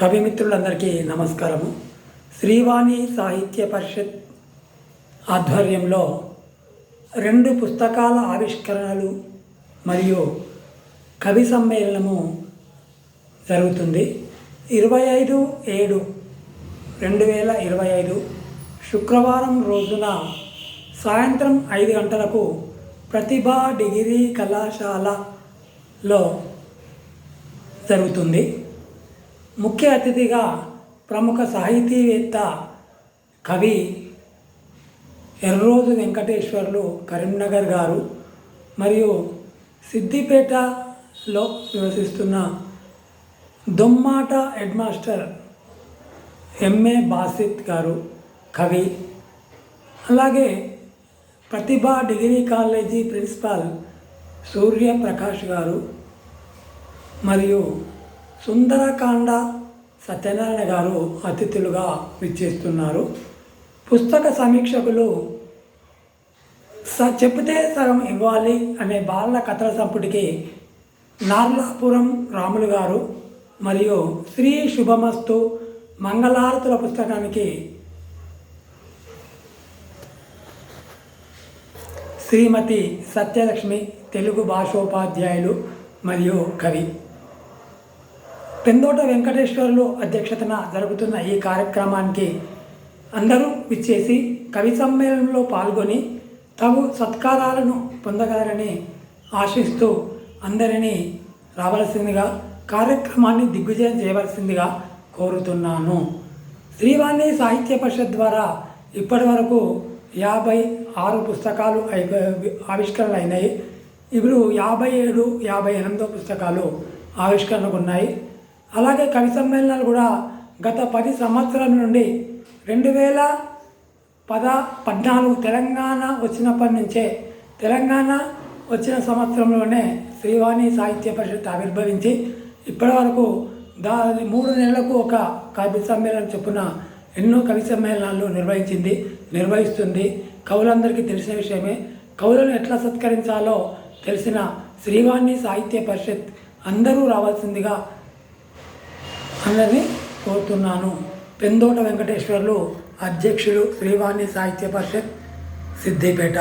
కవిమిత్రులందరికీ నమస్కారము. శ్రీవాణి సాహిత్య పరిషత్ ఆధ్వర్యంలో రెండు పుస్తకాల ఆవిష్కరణలు మరియు కవి సమ్మేళనము జరుగుతుంది. ఇరవై ఐదు ఏడు రెండు వేల ఇరవై ఐదు శుక్రవారం రోజున సాయంత్రం ఐదు గంటలకు ప్రతిభా డిగ్రీ కళాశాలలో జరుగుతుంది. ముఖ్య అతిథిగా ప్రముఖ సాహితీవేత్త కవి ఎర్రోజు వెంకటేశ్వర్లు కరీంనగర్ గారు మరియు సిద్దిపేటలో నివసిస్తున్న Dommata head master M A Basith గారు కవి. అలాగే Pratibha degree college principal Suryaprakash గారు మరియు సుందరకాండ సత్యనారాయణ గారు అతిథులుగా విచ్చేస్తున్నారు. పుస్తక సమీక్షకులు స చెప్తే సగం ఇవ్వాలి అనే బాల కథల సంపుటికి నార్లాపురం రాములు గారు మరియు శ్రీ శుభమస్తు మంగళారతుల పుస్తకానికి శ్రీమతి సత్యలక్ష్మి తెలుగు భాషోపాధ్యాయులు మరియు కవి. పెందోట వెంకటేశ్వర్లు అధ్యక్షతన జరుగుతున్న ఈ కార్యక్రమానికి అందరూ విచ్చేసి కవి సమ్మేళనంలో పాల్గొని తగు సత్కారాలను పొందగలరని ఆశిస్తూ అందరినీ రావలసిందిగా కార్యక్రమాన్ని దిగ్విజయం చేయవలసిందిగా కోరుతున్నాను. శ్రీవాణి సాహిత్య పరిషత్ ద్వారా ఇప్పటి వరకు యాభై ఆరు పుస్తకాలు అయిపో- ఆవిష్కరణలు అయినాయి ఇప్పుడు యాభై ఏడు యాభై ఎనిమిదో పుస్తకాలు ఆవిష్కరణకు ఉన్నాయి. అలాగే కవి సమ్మేళనాలు కూడా గత పది సంవత్సరాల నుండి రెండు వేల పద పద్నాలుగు తెలంగాణ వచ్చినప్పటి నుంచే తెలంగాణ వచ్చిన సంవత్సరంలోనే శ్రీవాణి సాహిత్య పరిషత్ ఆవిర్భవించి ఇప్పటి వరకు దా మూడు నెలలకు ఒక కవి సమ్మేళనం చొప్పున ఎన్నో కవి సమ్మేళనాలు నిర్వహించింది నిర్వహిస్తుంది. కవులందరికీ తెలిసిన విషయమే. కవులను ఎట్లా సత్కరించాలో తెలిసిన శ్రీవాణి సాహిత్య పరిషత్ అందరూ రావాల్సిందిగా అన్నది కోరుతున్నాను. పెందోట వెంకటేశ్వర్లు అధ్యక్షులు శ్రీవాణి సాహిత్య పరిషత్ సిద్దిపేట.